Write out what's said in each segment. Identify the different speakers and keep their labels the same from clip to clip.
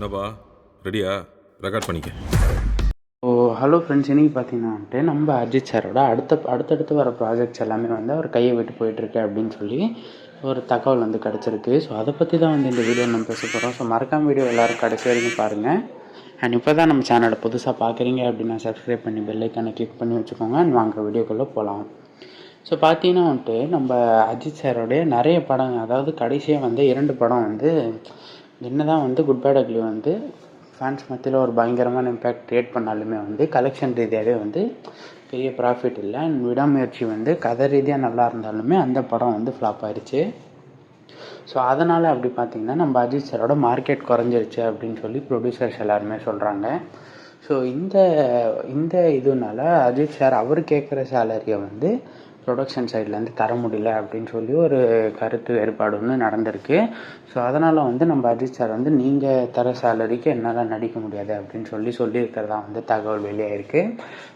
Speaker 1: என்னப்பா? ரெடியா ரெக்கார்ட் பண்ணிக்க.
Speaker 2: ஓ ஹலோ ஃப்ரெண்ட்ஸ் இன்றைக்கி பார்த்தீங்கன்னா வந்துட்டு நம்ம அஜித் சாரோட அடுத்த அடுத்தடுத்து வர ப்ராஜெக்ட்ஸ் எல்லாமே வந்து அவர் கையை விட்டு போயிட்டுருக்கு அப்படின்னு சொல்லி ஒரு தகவல் வந்து கிடச்சிருக்கு. ஸோ அதை பற்றி தான் வந்து இந்த வீடியோ நம்ம பேச போகிறோம் ஸோ மறக்காம வீடியோ எல்லோரும் கடைசி வரைக்கும் பாருங்கள் அண்ட் இப்போ தான் நம்ம சேனலை புதுசாக பார்க்குறீங்க அப்படின்னா சப்ஸ்கிரைப் பண்ணி பெல் கிளிக் பண்ணி வச்சுக்கோங்க. அண்ட் வாங்க வீடியோக்குள்ளே போகலாம் ஸோ பார்த்தீங்கன்னா வந்துட்டு நம்ம அஜித் சாரோடைய நிறைய படம் அதாவது கடைசியாக வந்து இரண்டு படம் வந்து என்ன தான் வந்து குட் பேட் அக்லி வந்து ஃபேன்ஸ் மத்தியில் ஒரு பயங்கரமான இம்பேக்ட் க்ரியேட் பண்ணாலுமே வந்து கலெக்ஷன் ரீதியாகவே வந்து பெரிய ப்ராஃபிட் இல்லை. அண்ட் விடாமுயற்சி வந்து கதை ரீதியாக நல்லா இருந்தாலுமே அந்த படம் வந்து ஃப்ளாப் ஆயிடுச்சு ஸோ அதனால் அப்படி பார்த்தீங்கன்னா நம்ம அஜித் சாரோட மார்க்கெட் குறைஞ்சிருச்சு அப்படின்னு சொல்லி ப்ரொடியூசர்ஸ் எல்லாருமே சொல்கிறாங்க ஸோ இந்த இந்த இதுனால அஜித் சார் அவர் கேட்குற சேலரியை வந்து ப்ரொடக்ஷன் சைட்லேருந்து தர முடியல அப்படின்னு சொல்லி ஒரு கருத்து வேறுபாடு ஒன்று நடந்திருக்கு. ஸோ அதனால் வந்து நம்ம அஜித் சார் வந்து நீங்கள் தர சேலரிக்கு என்னால் நடிக்க முடியாது அப்படின்னு சொல்லி சொல்லியிருக்கிறதா வந்து தகவல் வெளியாயிருக்கு.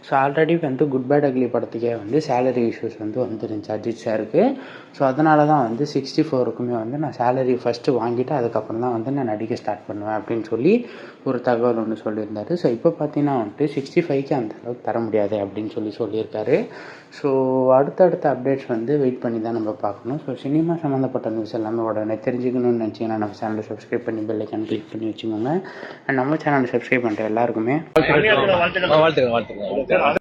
Speaker 2: ஸோ ஆல்ரெடி வந்து குட் பேட் அக்லி படத்துக்கே வந்து சேலரி இஷ்யூஸ் வந்து வந்துருந்துச்சு அஜித் சாருக்கு ஸோ அதனால தான் வந்து சிக்ஸ்டி ஃபோருக்குமே வந்து நான் சேலரி ஃபஸ்ட்டு வாங்கிட்டு அதுக்கப்புறம் தான் வந்து நான் நடிக்க ஸ்டார்ட் பண்ணுவேன் அப்படின்னு சொல்லி ஒரு தகவல் ஒன்று சொல்லியிருந்தார். ஸோ இப்போ பார்த்தீங்கன்னா வந்துட்டு சிக்ஸ்டி ஃபைவ்க்கு அந்த அளவுக்கு தர முடியாது அப்படின்னு சொல்லி சொல்லியிருக்காரு. ஸோ அடுத்தடுத்த அப்டேட்ஸ் வந்து வெயிட் பண்ணி தான் நம்ம பார்க்கணும். ஸோ சினிமா சம்மந்தப்பட்ட நியூஸ் எல்லாமே உடனே தெரிஞ்சுக்கணும்னு நினச்சிங்கன்னா நம்ம சேனலை சப்ஸ்கிரைப் பண்ணி பெல் ஐக்கான் கிளிக் பண்ணி வச்சுக்கோங்க. அண்ட் நம்ம சேனலை சப்ஸ்கிரைப் பண்ணுற எல்லாருக்குமே
Speaker 3: வாழ்த்துக்கள் வாழ்த்துக்கள்.